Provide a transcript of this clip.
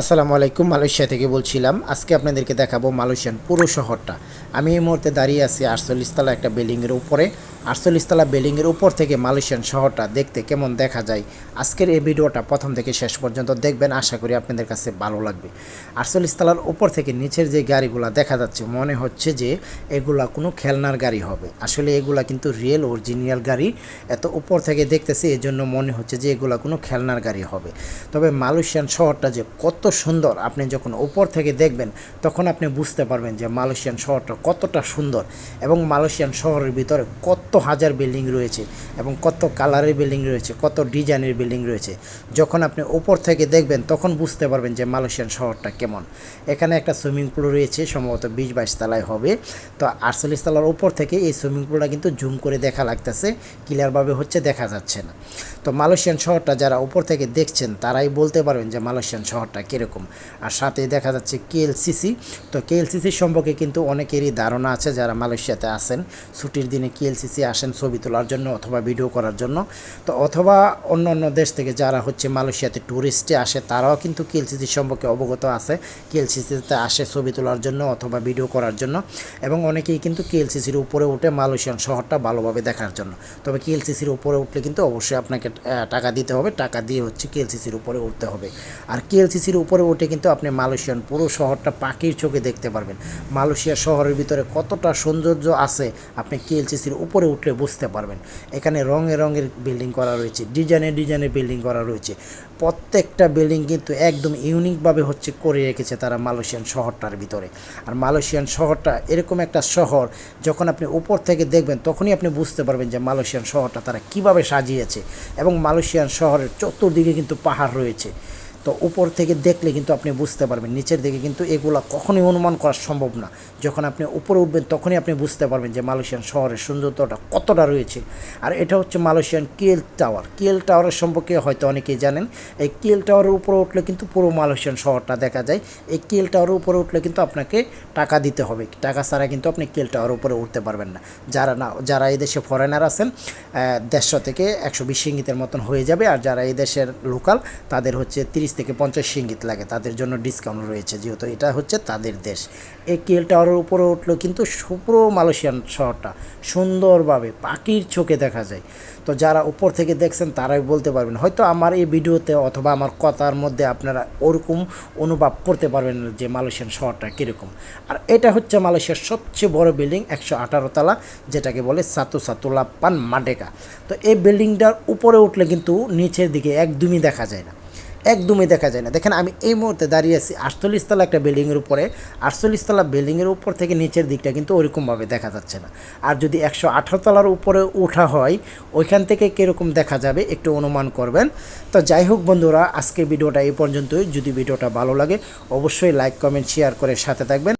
আসসালামু আলাইকুম, মালয়েশিয়া থেকে বলছিলাম। আজকে আপনাদেরকে দেখাবো মালয়েশিয়ান পুরো শহরটা। আমি এই মুহূর্তে দাঁড়িয়ে আছি আটচল্লিশ তলা একটা বিল্ডিংয়ের উপরে। আটচল্লিশ তলা বিল্ডিংয়ের উপর থেকে মালয়েশিয়ান শহরটা দেখতে কেমন দেখা যায়? আজকের এই ভিডিওটা প্রথম থেকে শেষ পর্যন্ত দেখবেন, আশা করি আপনাদের কাছে ভালো লাগবে। আটচল্লিশ তলার উপর থেকে নিচের যে গাড়িগুলো দেখা যাচ্ছে, মনে হচ্ছে যে এগুলা কোনো খেলনার গাড়ি হবে। আসলে এগুলা কিন্তু রিয়েল অরিজিনাল গাড়ি। এত উপর থেকে দেখতেছি এই জন্য মনে হচ্ছে যে এগুলা কোনো খেলনার গাড়ি হবে। তবে মালয়েশিয়ান শহরটা যে কত সুন্দর, আপনি যখন উপর থেকে দেখবেন, তখন আপনি বুঝতে পারবেন যে মালয়েশিয়ান শহরটা কতটা সুন্দর এবং মালয়েশিয়ান শহরের ভিতরে কত হাজার বিল্ডিং রয়েছে এবং কত কালারের বিল্ডিং রয়েছে, কত ডিজাইনের বিল্ডিং রয়েছে, যখন আপনি ওপর থেকে দেখবেন, তখন বুঝতে পারবেন যে মালয়েশিয়ান শহরটা কেমন। এখানে একটা সুইমিং পুল রয়েছে, সম্ভবত বিশ বাইশ তলায় হবে। তো আটচল্লিশ তলার উপর থেকে এই সুইমিং পুলটা কিন্তু জুম করে দেখা লাগতেছে, ক্লিয়ারভাবে হচ্ছে দেখা যাচ্ছে না। তো মালয়েশিয়ান শহরটা যারা উপর থেকে দেখছেন, তারাই বলতে পারবেন যে মালয়েশিয়ান শহরটা কীরকম। আর সাথে দেখা যাচ্ছে কেএলসিসি, তো কেএলসিসি সম্পর্কে কিন্তু অনেকেরই ধারণা আছে যারা মালয়েশিয়াতে আসেন ছুটির দিনে কেএলসিসি আসেন ছবি তোলার জন্য অথবা ভিডিও করার জন্য। তো অথবা অন্য অন্য দেশ থেকে যারা হচ্ছে মালয়েশিয়াতে ট্যুরিস্টে আসে, তারাও কিন্তু কেএলসিসি সম্পর্কে অবগত আছে। কেএলসিসিতে আসে ছবি তোলার জন্য অথবা ভিডিও করার জন্য এবং অনেকেই কিন্তু কেএলসিসির উপরে উঠে মালয়েশিয়ান শহরটা ভালোভাবে দেখার জন্য। তবে কেএলসিসির উপরে উঠলে কিন্তু অবশ্যই আপনাকে টাকা দিতে হবে। টাকা দিয়ে হচ্ছে কেএলসিসির উপরে উঠতে হবে। আর কেএলসিসির উপরে উঠে কিন্তু আপনি মালয়েশিয়ান পুরো শহরটা পাখির চোখে দেখতে পারবেন। মালয়েশিয়া শহরের ভিতরে কতটা সৌন্দর্য আছে, আপনি কেএলসিসির উপরে উঠলে বুঝতে পারবেন। এখানে রঙে রঙের বিল্ডিং করা রয়েছে ডিজাইনে ডিজাইনের বিল্ডিং করা রয়েছে। প্রত্যেকটা বিল্ডিং কিন্তু একদম ইউনিকভাবে হচ্ছে করে রেখেছে তারা মালয়েশিয়ান শহরটার ভিতরে। আর মালয়েশিয়ান শহরটা এরকম একটা শহর, যখন আপনি উপর থেকে দেখবেন, তখনই আপনি বুঝতে পারবেন যে মালয়েশিয়ান শহরটা তারা কীভাবে সাজিয়েছে। এবং মালয়েশিয়ান শহরের চতুর্দিকে কিন্তু পাহাড় রয়েছে। তো উপর থেকে দেখলে কিন্তু আপনি বুঝতে পারবেন, নিচের দিকে কিন্তু এগুলা কখনোই অনুমান করা সম্ভব না। যখন আপনি উপরে উঠবেন তখনই আপনি বুঝতে পারবেন যে মালয়েশিয়ান শহরের সৌন্দর্যটা কতটা রয়েছে। আর এটা হচ্ছে মালয়েশিয়ান কিয়েল টাওয়ার। কিয়েল টাওয়ারের সম্পর্কে হয়তো অনেকেই জানেন, এই কিয়েল টাওয়ারের উপরে উঠলে কিন্তু পুরো মালয়েশিয়ান শহরটা দেখা যায়। এই কিয়েল টাওয়ারের উপরে উঠলে কিন্তু আপনাকে টাকা দিতে হবে। টাকা ছাড়া কিন্তু আপনি কিয়েল টাওয়ারের উপরে উঠতে পারবেন না। যারা না, যারা এই দেশে ফরেনার আছেন দেড়শো থেকে একশো বিশ সিঙ্গিতের মতন হয়ে যাবে। আর যারা এই দেশের লোকাল তাদের হচ্ছে তিরিশ থেকে পঞ্চাশ সিঙ্গিত লাগে, তাদের জন্য ডিসকাউন্ট রয়েছে, যেহেতু এটা হচ্ছে তাদের দেশ। এই কেল টাওয়ারের উপরে উঠলেও কিন্তু পুরো মালয়েশিয়ান শহরটা, সুন্দরভাবে, পাখির চোখে দেখা যায়। তো যারা উপর থেকে দেখছেন, তারাই বলতে পারবেন, হয়তো আমার এই ভিডিওতে অথবা আমার কথার মধ্যে আপনারা ওরকম অনুভব করতে পারবেন যে মালয়েশিয়ান শহরটা কীরকম। আর এটা হচ্ছে মালয়েশিয়ার সবচেয়ে বড় বিল্ডিং, একশো আঠারো তলা, যেটাকে বলে সাতু সাতুলা পান মাডেকা তো এই বিল্ডিংটার উপরে উঠলে কিন্তু নিচের দিকে একদমই দেখা যায় না। একদমই দেখা যায় না। দেখেন, আমি এই মুহূর্তে দাঁড়িয়ে আছি আটচল্লিশ তলা একটা বিল্ডিংয়ের উপরে। আটচল্লিশ তলা বিল্ডিংয়ের উপর থেকে নিচের দিকটা কিন্তু ওরকমভাবে দেখা যাচ্ছে না। আর যদি একশো আঠারো তলার উপরে ওঠা হয়, ওইখান থেকে কীরকম দেখা যাবে একটু অনুমান করবেন। তো যাই হোক বন্ধুরা আজকে ভিডিওটা এই পর্যন্তই। যদি ভিডিওটা ভালো লাগে, অবশ্যই লাইক, কমেন্ট শেয়ার করে সাথে থাকবেন।